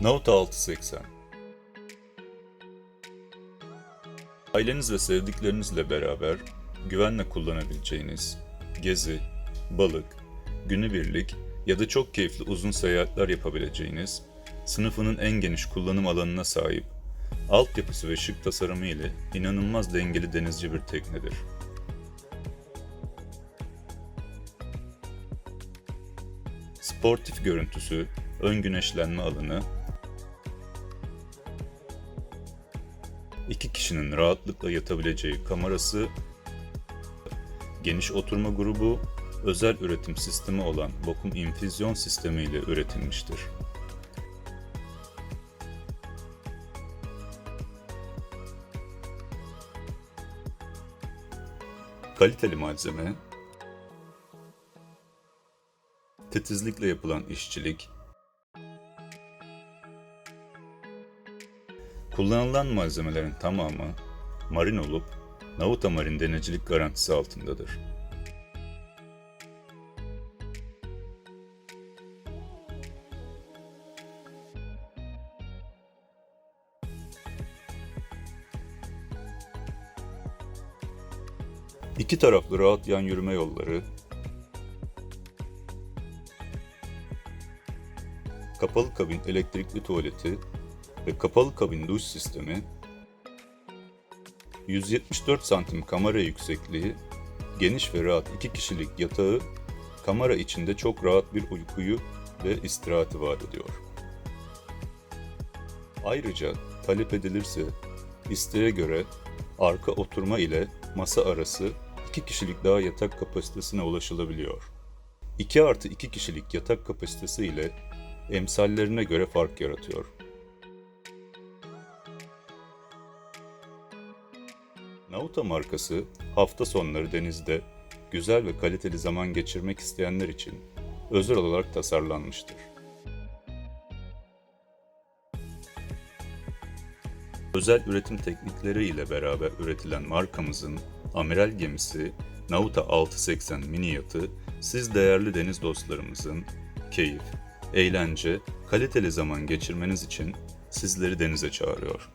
Note 680 Aileniz ve sevdiklerinizle beraber güvenle kullanabileceğiniz gezi, balık, günübirlik ya da çok keyifli uzun seyahatler yapabileceğiniz, sınıfının en geniş kullanım alanına sahip, altyapısı ve şık tasarımı ile inanılmaz dengeli denizci bir teknedir. Sportif görüntüsü, ön güneşlenme alanı, iki kişinin rahatlıkla yatabileceği kamerası, geniş oturma grubu, özel üretim sistemi olan vakum infüzyon sistemi ile üretilmiştir. Kaliteli malzeme, titizlikle yapılan işçilik, kullanılan malzemelerin tamamı marin olup Nauta Marin denecilik garantisi altındadır. İki taraflı rahat yan yürüme yolları, kapalı kabin elektrikli tuvaleti ve kapalı kabin duş sistemi, 174 santim kamera yüksekliği, geniş ve rahat iki kişilik yatağı, kamera içinde çok rahat bir uykuyu ve istirahati vaat ediyor. Ayrıca talep edilirse isteğe göre arka oturma ile masa arası iki kişilik daha yatak kapasitesine ulaşılabiliyor. 2 artı 2 kişilik yatak kapasitesi ile emsallerine göre fark yaratıyor. Nauta markası hafta sonları denizde güzel ve kaliteli zaman geçirmek isteyenler için özel olarak tasarlanmıştır. Özel üretim teknikleri ile beraber üretilen markamızın amiral gemisi Nauta 680 mini yatı siz değerli deniz dostlarımızın keyif, eğlence, kaliteli zaman geçirmeniz için sizleri denize çağırıyor.